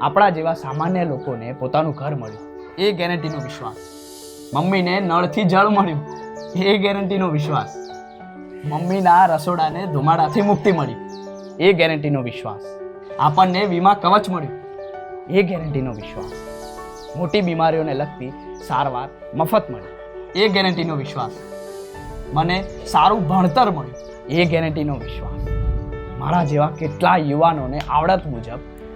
આપણા જેવા સામાન્ય લોકોને પોતાનું ઘર મળ્યું. એ ગેરંટીનો વિશ્વાસ. મમ્મીને નળથી જળ મળ્યું. એ ગેરંટીનો વિશ્વાસ. મમ્મીના રસોડાને ધુમાડાથી મુક્તિ મળી. એ ગેરંટીનો વિશ્વાસ. આપણને વીમા કવચ મળ્યું. એ ગેરંટીનો વિશ્વાસ. મોટી બીમારીઓને લગતી સારવાર, મફત મળી. એ ગેરંટીનો વિશ્વાસ. મને સારું ભણતર મળ્યું. એ ગેરંટીનો વિશ્વાસ. મારા જેવા કેટલા યુવાનોને આવડત મુજબ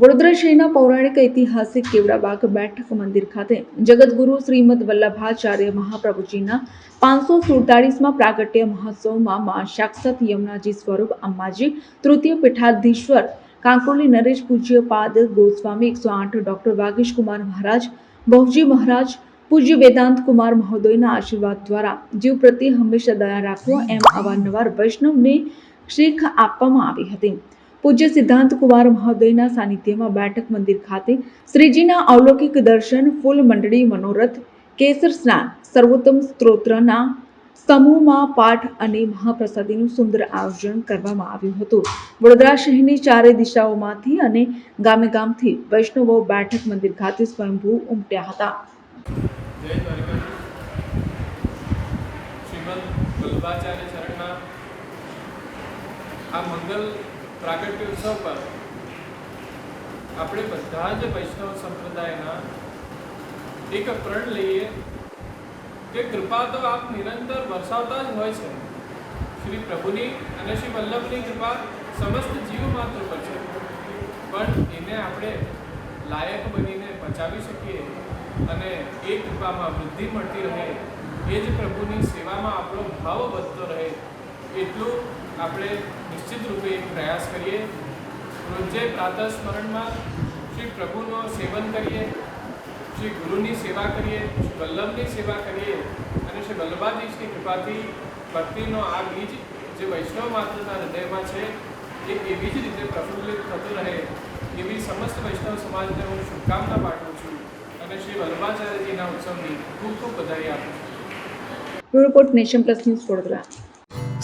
વડોદરા શહેરના પૌરાણિક ઐતિહાસિક કેવડાબાગ બેઠક મંદિર ખાતે જગતગુરુ શ્રીમદ વલ્લભાચાર્ય મહાપ્રભુજીના પાંચસો સુડતાળીસમાં પ્રાગટ્ય મહોત્સવમાં મા સાક્ષાત યમુનાજી સ્વરૂપ અંબાજી તૃતીય પીઠાધીશ્વર, કાંકોલી નરેશ પૂજ્ય પાદ ગોસ્વામી એકસો આઠ, ડૉક્ટર વાગીશ કુમાર મહારાજ, બહુજી મહારાજ, પૂજ્ય વેદાંત કુમાર મહોદયના આશીર્વાદ દ્વારા જીવ પ્રત્યે હંમેશા દયા રાખવો એમ અવારનવાર વૈષ્ણવને શીખ આપવામાં આવી હતી. પૂજ્ય સિદ્ધાંત કુમાર મહોદયના સાનિધ્યમાં બેઠક મંદિર ખાતે શ્રીજીના અવલૌકિક દર્શન, ફૂલ મંડળી, મનોરથ, કેસર સ્નાન, સર્વોત્તમ સ્ત્રોત્રના સમૂહમાં પાઠ અને મહાપ્રસાદીનું સુંદર આયોજન કરવામાં આવ્યું હતું. વડોદરા શહેરની ચારે દિશાઓમાંથી અને ગામે ગામથી વૈષ્ણવો બેઠક મંદિર ખાતે સ્વયંભૂ ઉમટ્યા હતા. આ મંગલ પ્રાગટ્ય પર આપણે બધા જ વૈષ્ણવ સંપ્રદાયના એક પ્રણ લઈએ કે કૃપા તો આપ નિરંતર વરસાવતા જ હોય છે. શ્રી પ્રભુની અને શ્રી વલ્લભની કૃપા સમસ્ત જીવ માત્ર પર છે. પણ એને આપણે લાયક બનીને બચાવી શકીએ અને એ કૃપામાં વૃદ્ધિ મળતી રહે, એ જ પ્રભુની સેવામાં આપણો ભાવ વધતો રહે, એટલું આપણે નિશ્ચિત રૂપે પ્રયાસ કરીએ. રોજે પ્રાતઃ સ્મરણમાં શ્રી પ્રભુનો સેવન કરીએ, શ્રી ગુરુની સેવા કરીએ, શ્રી વલ્લભની સેવા કરીએ અને શ્રી વલ્લભાધીશની કૃપાથી ભક્તિનો આ બીજ જે વૈષ્ણવ માતૃના હૃદયમાં છે, એ એવી જ રીતે પ્રફુલ્લિત થતું રહે એવી સમસ્ત વૈષ્ણવ સમાજને હું શુભકામના પાઠવું છું અને શ્રી વલ્લભાચાર્યજીના ઉત્સવની ખૂબ ખૂબ વધારી આપું છું. Report Nation plus news Vadodara